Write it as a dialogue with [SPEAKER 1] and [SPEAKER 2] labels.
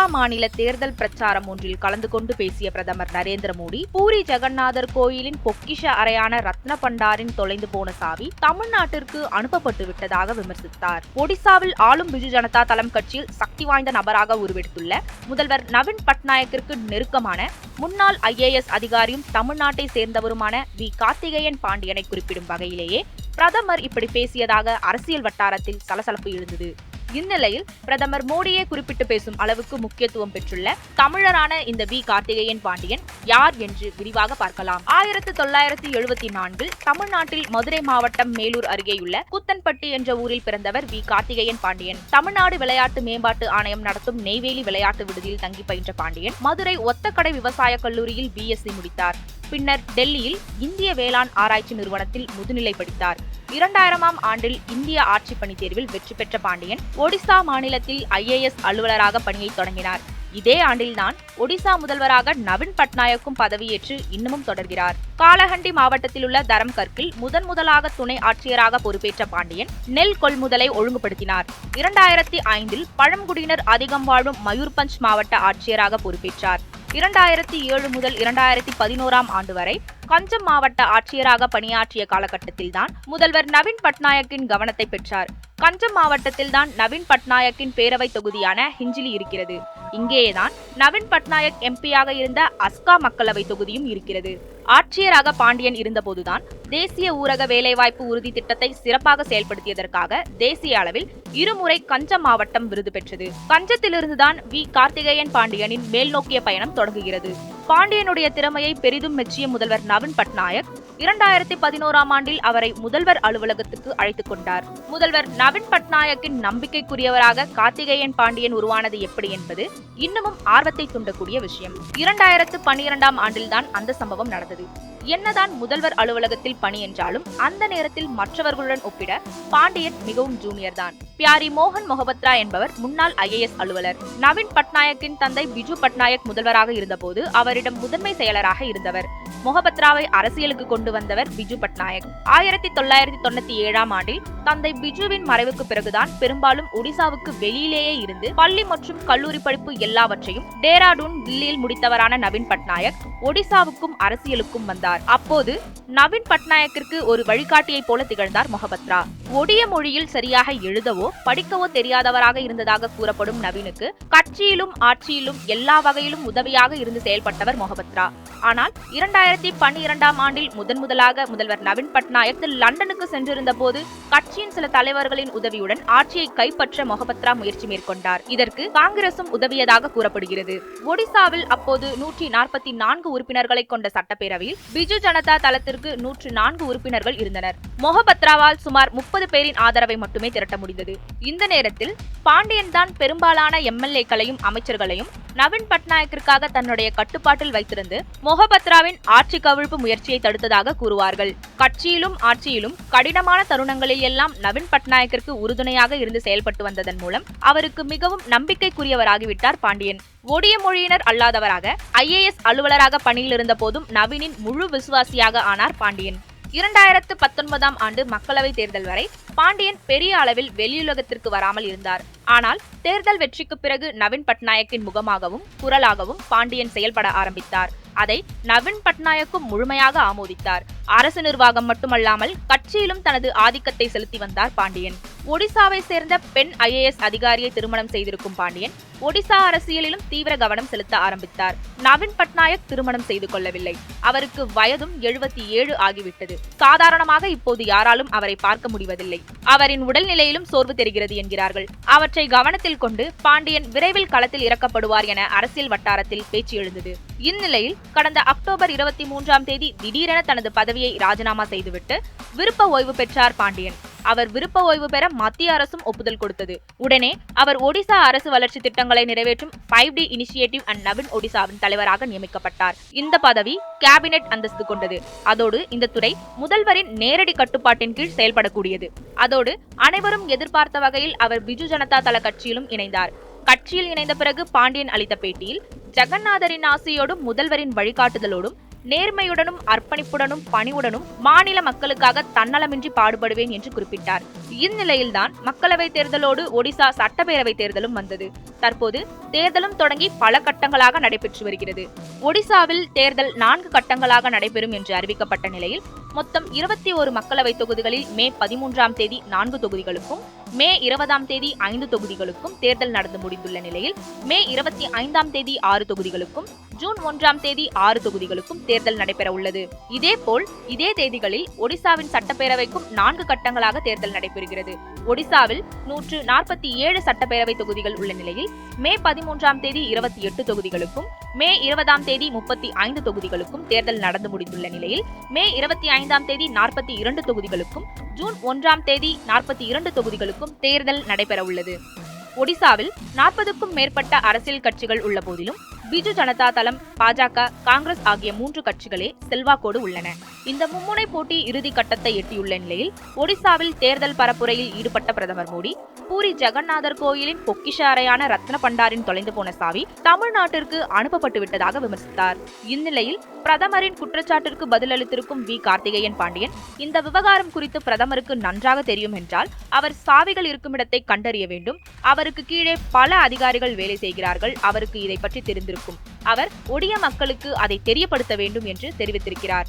[SPEAKER 1] ஒடிசா மாநில தேர்தல் பிரச்சாரம் ஒன்றில் கலந்து கொண்டு பேசிய பிரதமர் நரேந்திர மோடி பூரி ஜெகநாதர் கோயிலின் பொக்கிஷ அறையான ரத்ன பண்டாரின் தொலைந்து போன சாவி தமிழ்நாட்டிற்கு அனுப்பப்பட்டு விட்டதாக விமர்சித்தார். ஒடிசாவில் ஆளும் பிஜு ஜனதா தளம் கட்சியில் சக்தி வாய்ந்த நபராக உருவெடுத்துள்ள முதல்வர் நவீன் பட்நாயக்கிற்கு நெருக்கமான முன்னாள் ஐஏஎஸ் அதிகாரியும் தமிழ்நாட்டை சேர்ந்தவருமான வி. கார்த்திகேயன் பாண்டியனை குறிப்பிடும் வகையிலேயே பிரதமர் இப்படி பேசியதாக அரசியல் வட்டாரத்தில் சலசலப்பு எழுந்தது. இந்நிலையில் பிரதமர் மோடியே குறிப்பிட்டு பேசும் அளவுக்கு முக்கியத்துவம் பெற்றுள்ள தமிழரான இந்த வி. கார்த்திகேயன் பாண்டியன் யார் என்று விரிவாக பார்க்கலாம். ஆயிரத்தி தொள்ளாயிரத்தி எழுபத்தி நான்கில் தமிழ்நாட்டில் மதுரை மாவட்டம் மேலூர் அருகேயுள்ள குத்தன்பட்டி என்ற ஊரில் பிறந்தவர் வி. கார்த்திகேயன் பாண்டியன். தமிழ்நாடு விளையாட்டு மேம்பாட்டு ஆணையம் நடத்தும் நெய்வேலி விளையாட்டு விடுதியில் தங்கி பயின்ற பாண்டியன். மதுரை ஒத்தக்கடை விவசாய கல்லூரியில் பிஎஸ்சி முடித்தார். பின்னர் டெல்லியில் இந்திய வேளாண் ஆராய்ச்சி நிறுவனத்தில் முதுநிலை படித்தார். இரண்டாயிரமாம் ஆண்டில் இந்திய ஆட்சி பணி தேர்வில் வெற்றி பெற்ற பாண்டியன் ஒடிசா மாநிலத்தில் ஐஏஎஸ் அலுவலராக பணியை தொடங்கினார். இதே ஆண்டில்தான் ஒடிசா முதல்வராக நவீன் பட்நாயக்கும் பதவியேற்று இன்னமும் தொடர்கிறார். காலஹண்டி மாவட்டத்தில் உள்ள தரம்கர்க்கில் முதன் முதலாக துணை ஆட்சியராக பொறுப்பேற்ற பாண்டியன் நெல் கொள்முதலை ஒழுங்குபடுத்தினார். இரண்டாயிரத்தி ஐந்தில் பழங்குடியினர் அதிகம் வாழும் மயூர்பஞ்ச் மாவட்ட ஆட்சியராக பொறுப்பேற்றார். இரண்டாயிரத்தி ஏழு முதல் இரண்டாயிரத்தி பதினோராம் ஆண்டு வரை கஞ்சம் மாவட்ட ஆட்சியராக பணியாற்றிய காலகட்டத்தில்தான் முதல்வர் நவீன் பட்நாயக்கின் கவனத்தை பெற்றார். கஞ்சம் மாவட்டத்தில்தான் நவீன் பட்நாயக்கின் பேரவை தொகுதியான ஹிஞ்சிலி இருக்கிறது. இங்கேயேதான் நவீன் பட்நாயக் எம்பியாக இருந்த அஸ்கா மக்களவை தொகுதியும் இருக்கிறது. ஆட்சியராக பாண்டியன் இருந்தபோதுதான் தேசிய ஊரக வேலைவாய்ப்பு உறுதி திட்டத்தை சிறப்பாக செயல்படுத்தியதற்காக தேசிய அளவில் இருமுறை கஞ்சம் மாவட்டம் விருது பெற்றது. கஞ்சத்திலிருந்துதான் வி. கார்த்திகேயன் பாண்டியனின் மேல்நோக்கிய பயணம் தொடங்குகிறது. பாண்டியனுடைய திறமையை பெரிதும் மெச்சிய முதல்வர் நவீன் பட்நாயக் இரண்டாயிரத்தி பதினோராம் ஆண்டில் அவரை முதல்வர் அலுவலகத்துக்கு அழைத்துக் கொண்டார். முதல்வர் நவீன் பட்நாயக்கின் நம்பிக்கைக்குரியவராக கார்த்திகேயன் பாண்டியன் உருவானது எப்படி என்பது இன்னமும் ஆர்வத்தை தூண்டக்கூடிய விஷயம். இரண்டாயிரத்து பன்னிரெண்டாம் ஆண்டில்தான் அந்த சம்பவம் நடந்தது. என்னதான் முதல்வர் அலுவலகத்தில் பணி என்றாலும் அந்த நேரத்தில் மற்றவர்களுடன் ஒப்பிட பாண்டியன் மிகவும் ஜூனியர் தான். பியாரி மோகன் மொஹபத்ரா என்பவர் முன்னாள் ஐஏஎஸ் அலுவலர். நவீன் பட்நாயக்கின் தந்தை பிஜு பட்நாயக் முதல்வராக இருந்தபோது அவரிடம் முதன்மை செயலராக இருந்தவர். மொஹபத்ராவை அரசியலுக்கு கொண்டு வந்தவர் பிஜு பட்நாயக். ஆயிரத்தி தொள்ளாயிரத்தி தொண்ணூத்தி ஏழாம் ஆண்டில் தந்தை பிஜுவின் மறைவுக்கு பிறகுதான் பெரும்பாலும் ஒடிசாவுக்கு வெளியிலேயே இருந்து பள்ளி மற்றும் கல்லூரி படிப்பு எல்லாவற்றையும் டேராடூன் தில்லியில் முடித்தவரான நவீன் பட்நாயக் ஒடிசாவுக்கும் அரசியலுக்கும் வந்தார். அப்போது நவீன் பட்நாயக்கிற்கு ஒரு வழிகாட்டியை போல திகழ்ந்தார் மொஹபத்ரா. ஒடிய மொழியில் சரியாக எழுதவோ படிக்கவோ தெரியாதவராக இருந்ததாக கூறப்படும் நவீனுக்கு கட்சியிலும் ஆட்சியிலும் எல்லா வகையிலும் உதவியாக இருந்து செயல்பட்டவர் மொஹபத்ரா ஆனால் இரண்டாயிரத்தி பன்னிரண்டாம் ஆண்டில் முதன் முதலாக முதல்வர் நவீன் பட்நாயக் லண்டனுக்கு சென்றிருந்த போது கட்சியின் சில தலைவர்களின் உதவியுடன் ஆட்சியை கைப்பற்ற மொஹபத்ரா முயற்சி மேற்கொண்டார். இதற்கு காங்கிரசும் உதவியதாக கூறப்படுகிறது. ஒடிசாவில் அப்போது நூற்றி நாற்பத்தி நான்கு உறுப்பினர்களை கொண்ட சட்டப்பேரவையில் பிஜு ஜனதா தளத்திற்கு நூற்று நான்கு உறுப்பினர்கள் இருந்தனர். மொஹபத்ராவால் சுமார் முப்பது பேரின் ஆதரவை மட்டுமே திரட்ட முடிந்தது. இந்த நேரத்தில் பாண்டியன் தான் பெரும்பாலான எம்எல்ஏக்களையும் அமைச்சர்களையும் நவீன் பட்நாயக்கிற்காக தன்னுடைய கட்டுப்பாட்டில் வைத்திருந்து மொஹபத்ராவின் ஆட்சி கவிழ்ப்பு முயற்சியை தடுத்ததாக கூறுவார்கள். கட்சியிலும் ஆட்சியிலும் கடினமான தருணங்களில் எல்லாம் நவீன் பட்நாயக்கிற்கு உறுதுணையாக இருந்து செயல்பட்டு வந்ததன் மூலம் அவருக்கு மிகவும் நம்பிக்கைக்குரியவராகிவிட்டார் பாண்டியன். ஒடிய மொழியினர் அல்லாதவராக ஐஏஎஸ் அலுவலராக பணியில் இருந்த போதும் நவீனின் முழு விசுவாசியாக ஆனார் பாண்டியன். இரண்டாயிரத்து பத்தொன்பதாம் ஆண்டு மக்களவை தேர்தல் வரை பாண்டியன் பெரிய அளவில் வெளியுலகத்திற்கு வராமல் இருந்தார். ஆனால் தேர்தல் வெற்றிக்கு பிறகு நவீன் பட்நாயக்கின் முகமாகவும் குரலாகவும் பாண்டியன் செயல்பட ஆரம்பித்தார். அதை நவீன் பட்நாயக்கும் முழுமையாக ஆமோதித்தார். அரசு நிர்வாகம் மட்டுமல்லாமல் கட்சியிலும் தனது ஆதிக்கத்தை செலுத்தி வந்தார் பாண்டியன். ஒடிசாவை சேர்ந்த பெண் ஐஏஎஸ் அதிகாரியை திருமணம் செய்திருக்கும் பாண்டியன் ஒடிசா அரசியலிலும் தீவிர கவனம் செலுத்த ஆரம்பித்தார். நவீன் பட்நாயக் திருமணம் செய்து கொள்ளவில்லை. அவருக்கு வயதும் எழுபத்தி ஏழு ஆகிவிட்டது. சாதாரணமாக இப்போது யாராலும் அவரை பார்க்க முடிவதில்லை. அவரின் உடல்நிலையிலும் சோர்வு தெரிகிறது என்கிறார்கள். அவற்றை கவனத்தில் கொண்டு பாண்டியன் விரைவில் களத்தில் இறக்கப்படுவார் என அரசியல் வட்டாரத்தில் பேச்சு எழுந்தது. இந்நிலையில் கடந்த அக்டோபர் இருபத்தி மூன்றாம் தேதி திடீரென தனது பதவியை ராஜினாமா செய்துவிட்டு விருப்ப ஓய்வு பெற்றார் பாண்டியன். அவர் விருப்ப ஓய்வு பெற மத்திய அரசும் ஒப்புதல் கொடுத்தது. உடனே அவர் ஒடிசா அரசு வளர்ச்சி திட்டங்களை நிறைவேற்றும் five T initiative and Naveen ஒடிசாவின் தலைவராக நியமிக்கப்பட்டார். இந்த பதவி கேபினெட் அந்தஸ்து கொண்டது. அதோடு இந்த துறை முதல்வரின் நேரடி கட்டுப்பாட்டின் கீழ் செயல்படக்கூடியது. அதோடு அனைவரும் எதிர்பார்த்த வகையில் அவர் பிஜு ஜனதா தள கட்சியிலும் இணைந்தார். கட்சியில் இணைந்த பிறகு பாண்டியன் அளித்த பேட்டியில் ஜெகநாதரின் ஆசையோடும் முதல்வரின் வழிகாட்டுதலோடும் நேர்மையுடனும் அர்ப்பணிப்புடனும் பணிவுடனும் மாநில மக்களுக்காக தன்னலமின்றி பாடுபடுவேன் என்று குறிப்பிட்டார். இந்நிலையில்தான் மக்களவை தேர்தலோடு ஒடிசா சட்டப்பேரவை தேர்தலும் வந்தது. தற்போது தேர்தலும் தொடங்கி பல கட்டங்களாக நடைபெற்று வருகிறது. ஒடிசாவில் தேர்தல் நான்கு கட்டங்களாக நடைபெறும் என்று அறிவிக்கப்பட்ட நிலையில் மொத்தம் இருபத்தி ஒரு மக்களவை தொகுதிகளில் மே பதிமூன்றாம் தேதி நான்கு தொகுதிகளுக்கும் மே இருபதாம் தேதி ஐந்து தொகுதிகளுக்கும் தேர்தல் நடந்து முடிந்துள்ள நிலையில் மே இருபத்தி ஐந்தாம் தேதி ஆறு தொகுதிகளுக்கும் ஜூன் ஒன்றாம் தேதி ஆறு தொகுதிகளுக்கும் தேர்தல் நடைபெற உள்ளது. இதேபோல் இதே தேதிகளில் ஒடிசாவின் சட்டப்பேரவைக்கும் நான்கு கட்டங்களாக தேர்தல் நடைபெறுகிறது. ஒடிசாவில் நூற்று நாற்பத்தி ஏழு சட்டப்பேரவை தொகுதிகள் உள்ள நிலையில் மே பதிமூன்றாம் தேதி இருபத்தி எட்டு தொகுதிகளுக்கும் மே இருபதாம் தேதி முப்பத்தி ஐந்து தொகுதிகளுக்கும் தேர்தல் நடந்து முடிந்துள்ள நிலையில் மே இருபத்தி ஐந்தாம் தேதி நாற்பத்தி இரண்டு தொகுதிகளுக்கும் ஜூன் ஒன்றாம் தேதி நாற்பத்தி இரண்டு தொகுதிகளுக்கும் தேர்தல் நடைபெற உள்ளது ஒடிசாவில் நாற்பதுக்கும் மேற்பட்ட அரசியல் கட்சிகள் உள்ள போதிலும் பிஜு ஜனதா தளம் பாஜக காங்கிரஸ் ஆகிய மூன்று கட்சிகளே செல்வாக்கோடு உள்ளன. இந்த மும்முனை போட்டி இறுதி கட்டத்தை எட்டியுள்ள நிலையில் ஒடிசாவில் தேர்தல் பரப்புரையில் ஈடுபட்ட பிரதமர் மோடி பூரி ஜெகநாதர் கோயிலின் பொக்கிஷ அறையான ரத்ன பண்டாரின் தொலைந்து போன சாவி தமிழ்நாட்டிற்கு அனுப்பப்பட்டு விட்டதாக விமர்சித்தார். இந்நிலையில் பிரதமரின் குற்றச்சாட்டிற்கு பதிலளித்திருக்கும் வி. கார்த்திகேயன் பாண்டியன் இந்த விவகாரம் குறித்து பிரதமருக்கு நன்றாக தெரியும் என்றால் அவர் சாவிகள் இருக்கும் இடத்தை கண்டறிய வேண்டும். அவருக்கு கீழே பல அதிகாரிகள் வேலை செய்கிறார்கள். அவருக்கு இதை பற்றி தெரிந்திருக்கும். அவர் ஒடிய மக்களுக்கு அதை தெரியப்படுத்த வேண்டும் என்று தெரிவித்திருக்கிறார்.